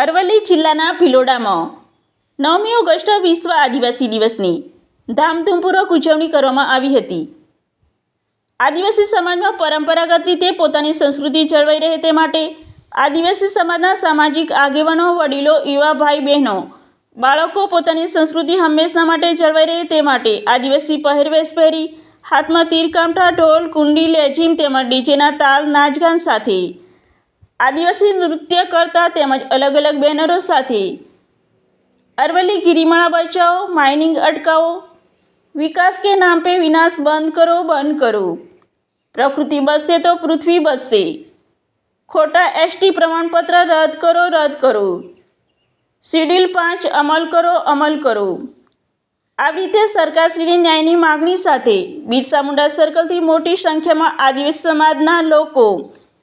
અરવલ્લી જિલ્લાના ભિલોડામાં. નવમી ઓગસ્ટ વિશ્વ આદિવાસી દિવસની ધામધૂમપૂર્વક ઉજવણી કરવામાં આવી હતી. આદિવાસી સમાજમાં પરંપરાગત રીતે પોતાની સંસ્કૃતિ જળવાઈ રહે તે માટે આદિવાસી સમાજના સામાજિક આગેવાનો, વડીલો, યુવા ભાઈ બહેનો, બાળકો પોતાની સંસ્કૃતિ હંમેશા માટે જળવાઈ રહે તે માટે આદિવાસી પહેરવેશ પહેરી, હાથમાં તીરકામઠા, ઢોલ, કુંડી લેઝીમ તેમજ ડીજેના તાલ, નાચગાન સાથે આદિવાસી નૃત્ય કરતા તેમજ અલગ અલગ બેનરો સાથે અરવલ્લી ગિરિમાળા બચાવો, માઇનિંગ અટકાવો, વિકાસ કે નામ પે વિનાશ બંધ કરો બંધ કરો. પ્રકૃતિ બચશે તો પૃથ્વી બચશે ખોટા એસટી પ્રમાણપત્ર રદ કરો રદ કરો. શિડ્યુલ પાંચ અમલ કરો અમલ કરો. આવી રીતે સરકારશ્રીની ન્યાયની માગણી સાથે બિરસા મુંડા સર્કલથી મોટી સંખ્યામાં આદિવાસી સમાજના લોકો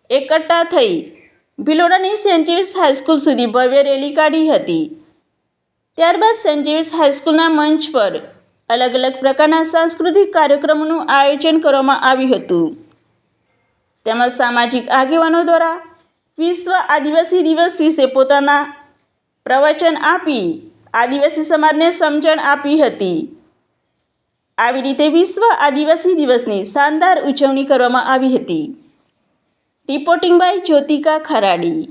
એકઠા થઈ ભિલોડાની સેન્ટ જેવિસ હાઈસ્કૂલ સુધી ભવ્ય રેલી કાઢી હતી. ત્યારબાદ સેન્ટ જેવિસ હાઈસ્કૂલના મંચ પર અલગ અલગ પ્રકારના સાંસ્કૃતિક કાર્યક્રમોનું આયોજન કરવામાં આવ્યું હતું. તેમજ સામાજિક આગેવાનો દ્વારા વિશ્વ આદિવાસી દિવસ વિશે પોતાના પ્રવચન આપી આદિવાસી સમાજને સમજણ આપી હતી. આવી રીતે વિશ્વ આદિવાસી દિવસની શાનદાર ઉજવણી કરવામાં આવી હતી. Reporting by Jyothika Kharadi